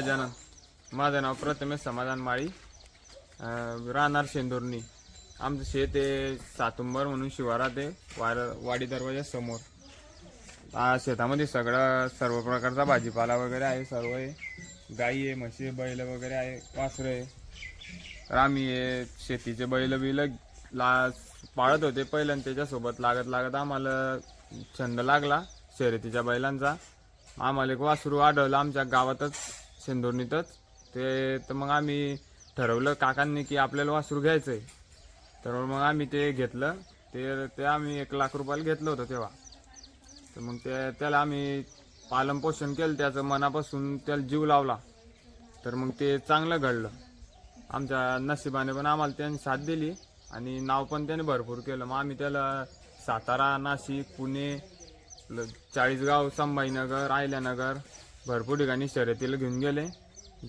गजानन माझं नाव प्रथमेश समाधान माळी. राहणार शेंदुरनी आमचं शेत आहे सातुंबर म्हणून शिवारात आहे वार वाडी दरवाजा समोर. आ, शेतामध्ये सगळं सर्व प्रकारचा भाजीपाला वगैरे आहे सर्व आहे. गाई आहे म्हशी आहे, बैल वगैरे आहे वासरं आहे. तर आम्ही हे शेतीचे बैल बिल ला पाळत होते पहिलं त्याच्यासोबत लागत लागत आम्हाला छंद लागला शर्यतीच्या बैलांचा. आम्हाला एक वासरू आढळलं आमच्या गावातच शेंदुर्णीतच ते तर मग आम्ही ठरवलं काकांनी की आपल्याला वासरू घ्यायचं आहे तर मग आम्ही ते घेतलं. ते ते आम्ही एक लाख रुपयाला घेतलं होतं तेव्हा. तर मग ते त्याला आम्ही पालनपोषण केलं. त्याचं मनापासून त्याला जीव लावला. तर मग ते चांगलं घडलं. आमच्या नशिबाने पण आम्हाला त्यांनी साथ दिली आणि नाव पण त्याने भरपूर केलं. मग आम्ही त्याला सातारा नाशिक पुणे चाळीसगाव संभाजीनगर आयल्यानगर भरपूर ठिकाणी शर्यतीला घेऊन गेले.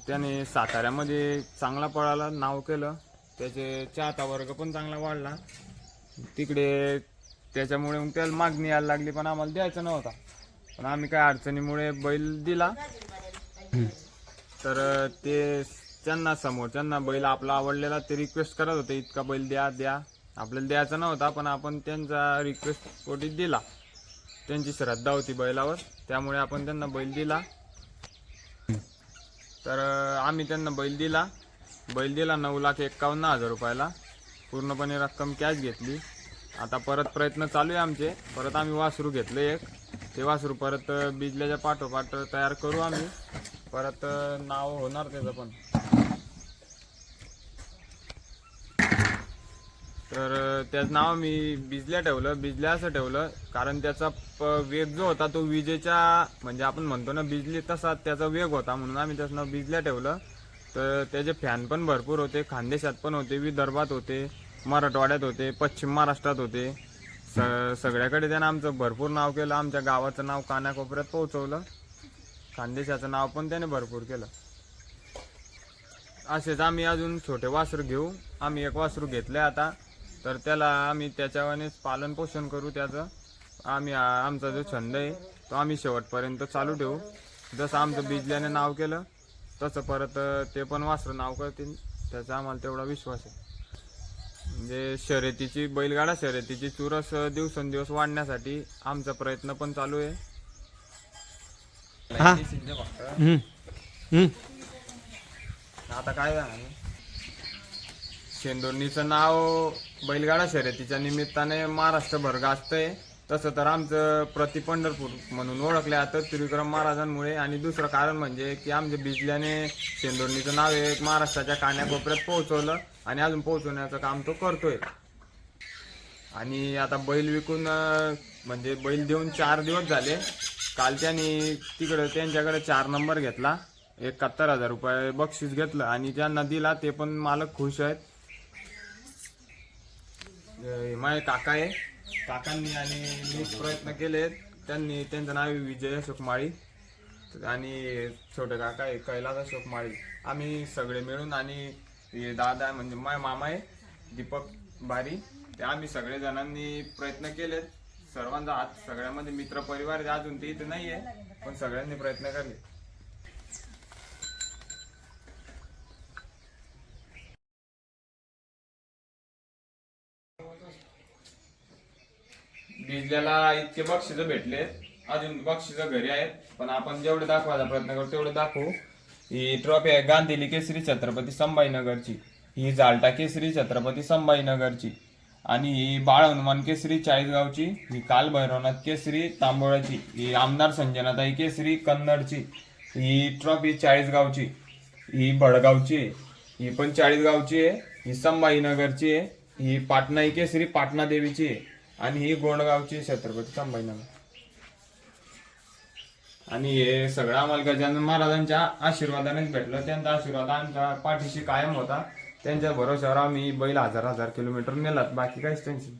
त्याने साताऱ्यामध्ये चांगला पळाला नाव केलं. त्याचे चाहता वर्ग पण चांगला वाढला. तिकडे त्याच्यामुळे मग त्याला मागणी यायला लागली पण आम्हाला द्यायचा नव्हता. पण आम्ही काय अडचणीमुळे बैल दिला. तर ते त्यांना समोरच्यांना बैल आपला आवडलेला ते रिक्वेस्ट करत होते इतका बैल द्या द्या. आपल्याला द्यायचा नव्हता पण आपण त्यांचा रिक्वेस्ट पोटी दिला. त्यांची श्रद्धा होती बैलावर त्यामुळे आपण त्यांना बैल दिला. तर आम्ही त्यांना बैल दिला. बैल दिला नऊ लाख एक्कावन्न हजार रुपयाला. पूर्णपणे रक्कम कॅश घेतली. आता परत प्रयत्न चालू आहे आमचे. परत आम्ही वासरू घेतलं एक. ते वासरू परत बिजल्याच्या पाठोपाठ तयार करू आम्ही. परत नाव होणार त्याचं पण. तर त्याचं नाव मी बिजल्या ठेवलं बिजल्या असं ठेवलं. कारण त्याचा प- वेग जो होता तो विजेच्या म्हणजे आपण म्हणतो ना बिजली तसा त्याचा वेग होता म्हणून आम्ही त्याचं नाव बिजल्या ठेवलं. तर त्याचे फॅन पण भरपूर होते खानदेशात पण होते विदर्भात होते मराठवाड्यात होते पश्चिम महाराष्ट्रात होते. स सगळ्याकडे त्यानं आमचं भरपूर नाव केलं आमच्या गावाचं नाव कानाकोपऱ्यात पोहोचवलं. खानदेशाचं नाव पण त्याने भरपूर केलं. असेच आम्ही अजून छोटे वासरू घेऊ. आम्ही एक वासरू घेतलंय आता. तर त्याला आम्ही त्याच्यावानेच पालन पोषण करू त्याचं. आम्ही आमचा जो छंद आहे तो आम्ही शेवटपर्यंत चालू ठेवू. जसं आमचं बिजल्याने नाव केलं तसं परत ते पण वासरू नाव करतील. त्याचा आम्हाला तेवढा विश्वास आहे. म्हणजे शर्यतीची बैलगाडा शर्यतीची चुरस दिवसेंदिवस वाढण्यासाठी आमचा प्रयत्न पण चालू आहे. हा. आता काय झालं? शेंदोरणीचं नाव बैलगाडा शर्यतीच्या निमित्ताने महाराष्ट्रभर गाजतंय. तसं तर आमचं प्रति पंढरपूर म्हणून ओळखले जातं त्रिविक्रम महाराजांमुळे आणि दुसरं कारण म्हणजे की आमच्या बिजल्याने शेंदोर्णीचं नाव एक महाराष्ट्राच्या कान्याकोपऱ्यात पोहोचवलं आणि अजून पोहोचवण्याचं काम तो करतोय. आणि आता बैल विकून म्हणजे बैल देऊन चार दिवस झाले. काल त्यांनी तिकडं त्यांच्याकडे चार नंबर घेतला. एकाहत्तर हजार रुपये बक्षीस घेतलं आणि ज्यांना दिला ते पण मालक खुश आहेत. माझे काका आहे. काकांनी आणि मी प्रयत्न केले त्यांनी त्यांचं नाव आहे विजय अशोक माळी. आणि छोटे काका आहे कैलास अशोक माळी. आम्ही सगळे मिळून आणि दादा म्हणजे माय मामा आहे दीपक बारी. ते आम्ही सगळे जणांनी प्रयत्न केले सर्वांचा हात सगळ्यामध्ये मित्र परिवार अजून ते इथे आहे पण सगळ्यांनी प्रयत्न केले बिजल्याला इतके बक्षीस भेटले. अजून बक्षीस घरी आहेत. पण आपण जेवढे दाखवायचा प्रयत्न करू तेवढे दाखवू. ही ट्रॉफी आहे गांधीली केसरी छत्रपती संभाजीनगरची. ही जालटा केसरी छत्रपती संभाजीनगरची. आणि ही बाळ हनुमान केसरी चाळीसगावची ही काल भैरवनाथ केसरी तांबोळाची ही आमदार संजनाताई केसरी कन्नडची ही ट्रॉफी चाळीसगावची ही भडगावची आहे. ही पण चाळीसगावची आहे. ही संभाजीनगरची आहे. ही पाटणा केसरी पाटणा देवीची आहे. आणि ही गोंडगावची छत्रपती संभाजीनगर. आणि हे सगळं आम्हाला गजानन महाराजांच्या आशीर्वादानेच भेटलं. त्यांचा आशीर्वाद आमच्या पाठीशी कायम होता. त्यांच्या भरोश्यावर आम्ही बैल हजार हजार किलोमीटर नेलात. बाकी काहीच टेन्शन